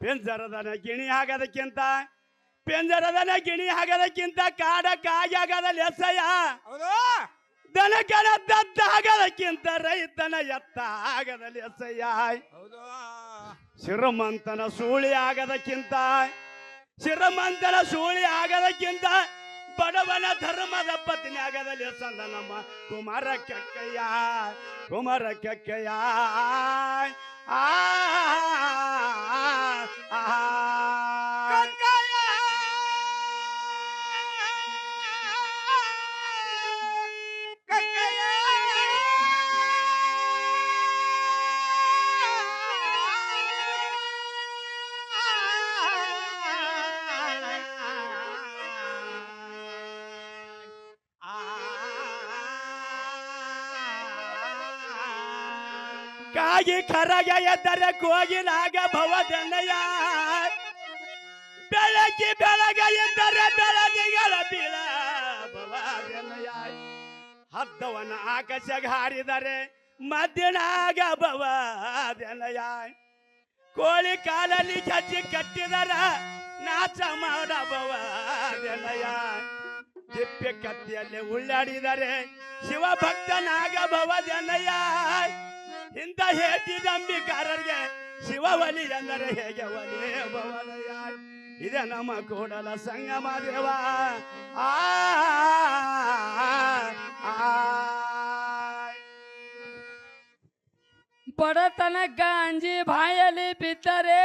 ಪೆಂಜರದನ ಗಿಣಿ ಆಗದಕ್ಕಿಂತ ಪೆಂಜರದನ ಗಿಣಿ ಆಗದಕ್ಕಿಂತ ಕಾಡ ಕಾಯಿ ಆಗದ ಲೆಸಯ್ಯ ದನ ದನಕನ ದತ್ತ ಆಗದಕ್ಕಿಂತ ರೈತನ ಎತ್ತ ಆಗದ ಲೆಸಯ್ಯ ಹೌದು. ಶ್ರೀಮಂತನ ಸೂಳಿ ಆಗದಕ್ಕಿಂತ ಶಿರಮಂತನ ಸೂಳಿ ಆಗದಕ್ಕಿಂತ ಬಡವನ ಧರ್ಮದ ಪತ್ನಿ ಆಗದಲ್ಲಿ ಸಂದ ನಮ್ಮ ಕುಮಾರ ಕೆಕ್ಕಯ್ಯ. ಕುಮಾರ ಕೆಕ್ಕಯ್ಯ. ಆ, ಕಾಗಿ ಕರಗ ಎದ್ದರೆ ಕೋಗಿಲಾಗ ಭವದನಯ. ಬೆಳಕಿ ಬೆಳಗ ಎದ್ದರೆ ಬೆಳದಿಗಳ ಬೀಳ ಭವದನಯ. ಹದ್ದವನ ಆಕಾಶ ಹಾರಿದರೆ ಮದ್ದಿನಾಗ ಭವದನಯ. ಕೋಳಿ ಕಾಲಲ್ಲಿ ಚಚ್ಚಿ ಕಟ್ಟಿದರ ನಾಚ ಮಾಡ ಭವದನಯ. ತಿಪ್ಪೆ ಕತ್ತಿಯಲ್ಲಿ ಉಳ್ಳಾಡಿದರೆ ಶಿವ ಭಕ್ತನಾಗ ಭವದನಯ ಇಂಥ ಹೇಟಿದಂಬಿಕಾರರಿಗೆ ಶಿವ ಒಲಿ ಎಂದರೆ ಹೇಗೆ ಒಲಿ ಭವನಯ ಇದೆ ನಮ್ಮ ಕೂಡಲ ಸಂಗಮ ದೇವ ಆ ಆ, ಬಡತನ ಗಾಂಜಿ ಬಾಯಲ್ಲಿ ಬಿದ್ದರೆ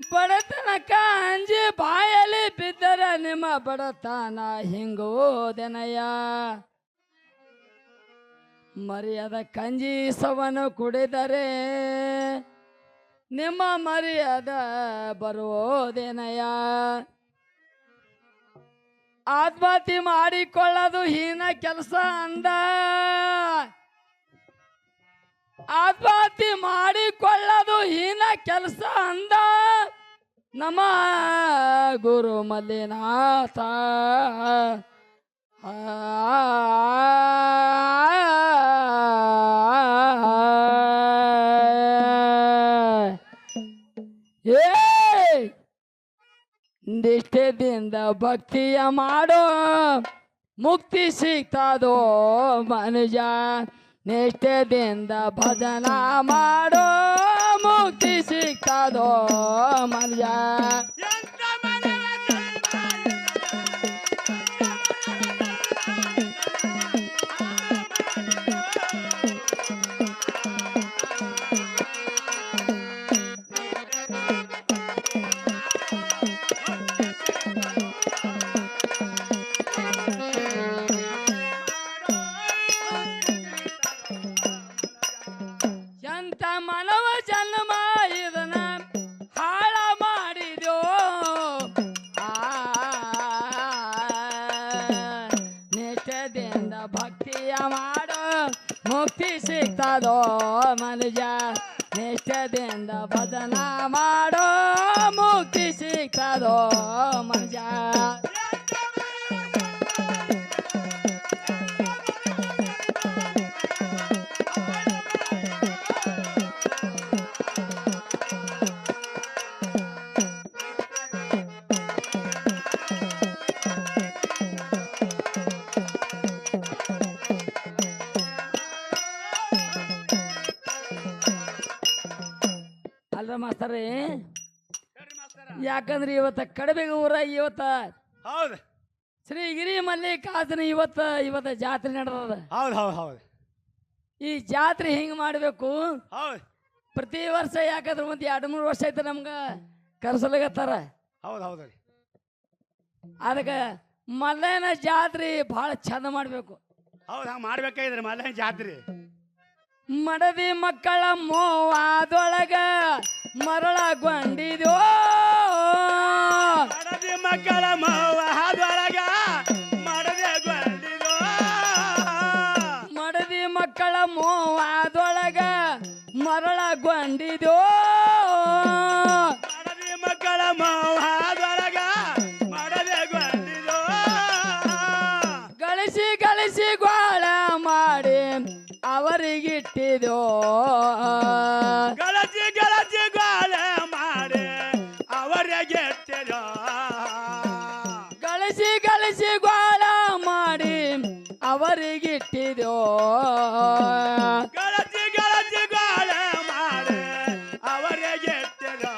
ಬಡತನ ಕಾಂಜಿ ಬಾಯಲ್ಲಿ ಬಿದ್ದರೆ ನಿಮ್ಮ ಬಡತನ ಹಿಂಗೋದೆನಯ್ಯ ಮರ್ಯಾದ ಕಂಜಿ ಸವನು ಕುಡಿದರೆ ನಿಮ್ಮ ಮರ್ಯಾದ ಬರುವುದೇನಯ್ಯ ಆತ್ಮಹತ್ಯೆ ಮಾಡಿಕೊಳ್ಳೋದು ಹೀನ ಕೆಲಸ ಅಂದ. ಆತ್ಮಹತ್ಯೆ ಮಾಡಿಕೊಳ್ಳೋದು ಹೀನ ಕೆಲಸ ಅಂದ. ನಮ್ಮ ಗುರು ಮಲ್ಲಿನಾಥ ನಿಷ್ಠೆದಿಂದ ಭಕ್ತಿಯ ಮಾಡೋ ಮುಕ್ತಿ ಸಿಗ್ತದೋ ಮನುಜ ನಿಷ್ಠೆದಿಂದ ಭಜನ ಮಾಡೋ ಮುಕ್ತಿ ಸಿಗ್ತದೋ ಮನುಜ ಸಿಗ್ತದೋ ಮನುಜ ನಿಷ್ಠೆದಿಂದ ಭಜನ ಅಲ್ರ ಮಾಸ್ತರೇ. ಯಾಕಂದ್ರೆ ಇವತ್ತ ಕಡಬೆಗ ಊರ ಇವತ್ತ ಹೌದು. ಶ್ರೀ ಗಿರಿ ಮಲ್ಲಿಕಾರ್ಜುನ ಇವತ್ತ ಇವತ್ತ ಜಾತ್ರೆ ನಡೆದದ. ಹೌದು ಹೌದು ಹೌದು. ಈ ಜಾತ್ರೆ ಹಿಂಗ್ ಮಾಡ್ಬೇಕು? ಹೌದು. ಪ್ರತಿ ವರ್ಷ ಯಾಕಂದ್ರೆ ಒಂದ್ ಎರಡು ಮೂರು ವರ್ಷ ಆಯ್ತು ನಮ್ಗ ಕರ್ಸಲಗತ್ತಾರ. ಹೌದು ಹೌದು ರೀ. ಅದಕ್ಕೆ ಜಾತ್ರೆ ಬಹಳ ಚಂದ ಮಾಡ್ಬೇಕು. ಹೌದು ಹಂಗೆ ಮಾಡ್ಬೇಕಾಗಿದ್ರಿ ಜಾತ್ರೆ. ಮಡದಿ ಮಕ್ಕಳ ಮೋವಾದೊಳಗ ಮರಳ ಗೊಂಡಿದೋ ಮಡದಿ ಮಕ್ಕಳ ಮೋವಾದೊಳಗ ಮಡದೆ ಗೊಂಡಿದೋ ಮಡದಿ ಮಕ್ಕಳ ಮೋವಾದೊಳಗ ಮರಳಗೊಂಡಿದ್ಯೋ ಮಡದಿ ಗಳಿಸಿ ಗಳಿಸಿ ಗೋಳ ಮಾಡಿ ಅವರಿಗಿಟ್ಟಿದೋ ಗಳಜಿ ಕಳಿಸಿ ಗೋಳ ಮಾಡಿ ಅವರೇ ಗೆಟ್ಟಿರೋ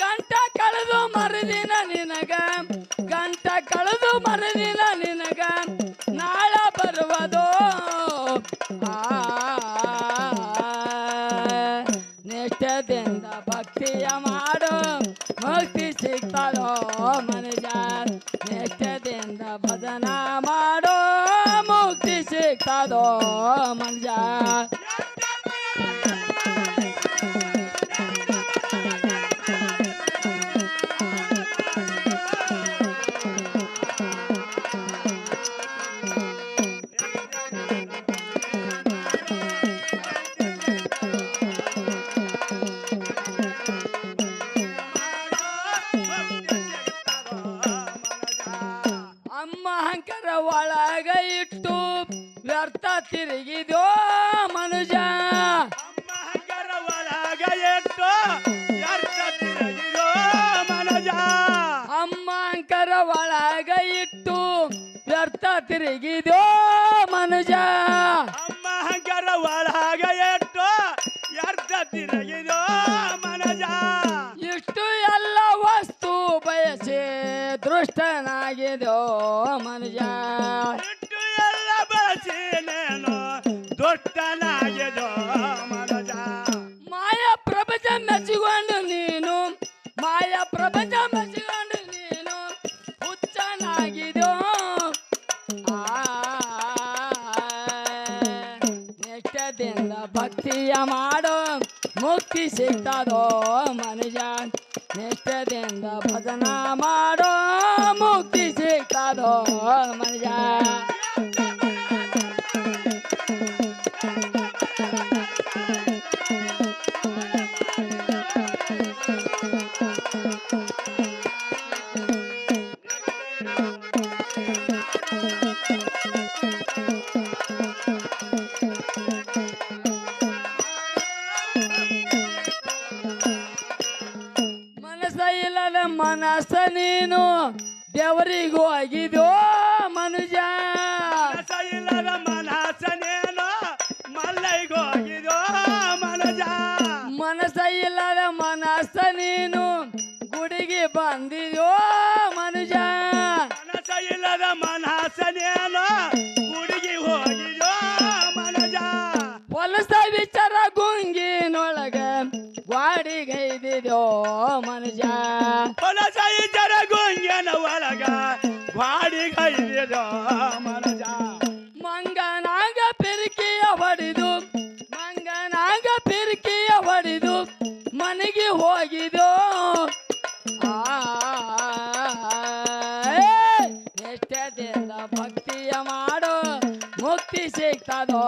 ಗಂಟ ಕಳೆದು ಮರುದಿನ ನಿನಗ ಗಂಟ ಕಳೆದು ಮರುದಿನ ನಿನಗ ನಾಳ ಬರುವುದೋ. ಆ, ನಿಷ್ಠದಿಂದ ಭಕ್ತಿಯ ಮಾಡು ಮುಕ್ತಿ ಸಿಗ್ತದೋ ಮನುಜ ಅಮ್ಮ ತಿರುಗಿದೋ ಮನುಜ ಅಮ್ಮ ಹಂಗರ ಒಳಗ ಇಟ್ಟು ವ್ಯರ್ಥ ತಿರುಗಿದೋ ಮನುಜ ಅಮ್ಮ ಹಂಗರ ಒಳಗ ಎಟ್ಟು ಎರ್ತ ತಿರುಗಿರೋ ಮನಜ ಇಷ್ಟು ಎಲ್ಲ ವಸ್ತು ಬಯಸಿ ದೃಷ್ಟನಾಗಿದೋ ಮನುಜ ನೆಷ್ಟದಿಂದ ಭಕ್ತಿಯ ಮಾಡೋ ಮುಕ್ತಿ ಸಿಗ್ತದೋ ಮನುಜ ನೆಷ್ಟದಿಂದ ಭಜನ ಮಾಡೋ ಮುಕ್ತಿ ಸಿಗ್ತದೋ ಮನುಜ ಮನಸ್ಸ ಮನಸನೇನೋ ಗುಡಿಗೆ ಹೋಗಿದೋ ಮನಜ? ಹೊಲಸ ವಿಚಾರ ಗುಂಗಿನೊಳಗ ಗ್ವಾಡಿಗೈದಿದೋ ಮನುಜ? ಹೊಲಸ ವಿಚಾರ ಗುಂಗಿನ ಒಳಗ ಗ್ವಾಡಿಗೈದಿದೋ ಮನಜ? ಭಕ್ತಿಯ ಮಾಡೋ ಮುಕ್ತಿ ಸಿಗ್ತದೋ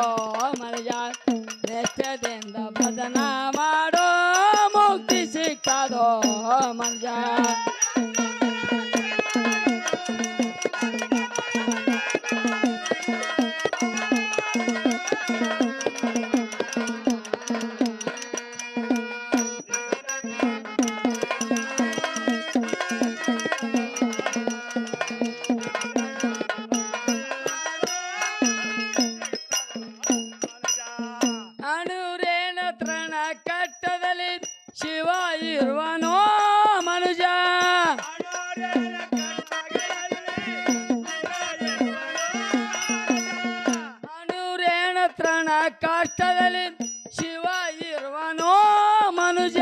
ಮನುಜ ನೆಚ್ಚದಿಂದ ಭಜನ ಮಾಡೋ ಮುಕ್ತಿ ಸಿಗ್ತದೋ ಮನುಜ ಕಷ್ಟದಲ್ಲಿ ಶಿವ ಇರುವನೋ ಮನುಜ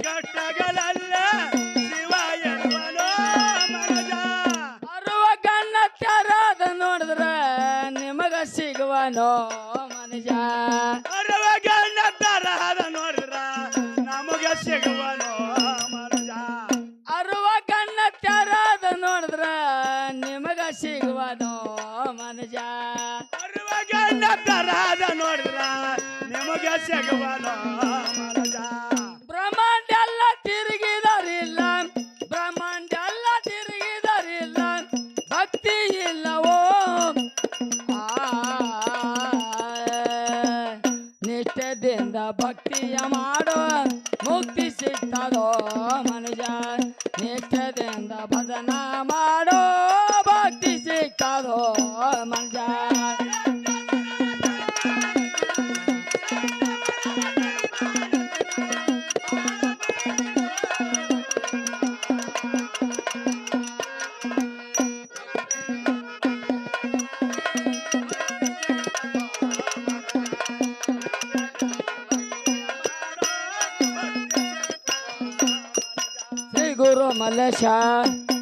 ಕಟ್ಟಗಳಲ್ಲ ಶಿವ ಇರುವನೋ ಮನಜ ಅರುವ ಕಣ್ಣ ತೆರದ ನೋಡಿದ್ರ ನಿಮಗ ಸಿಗುವನೋ ಮನುಜ ನಿಮಗ ಗುರು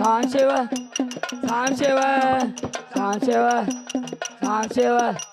ಸಾಂ ಶಿವ ಸಾಂ ಶಿವ ಸಾಂ ಶಿವ ಸಾಂ ಶಿವ ಅದರಂತೆ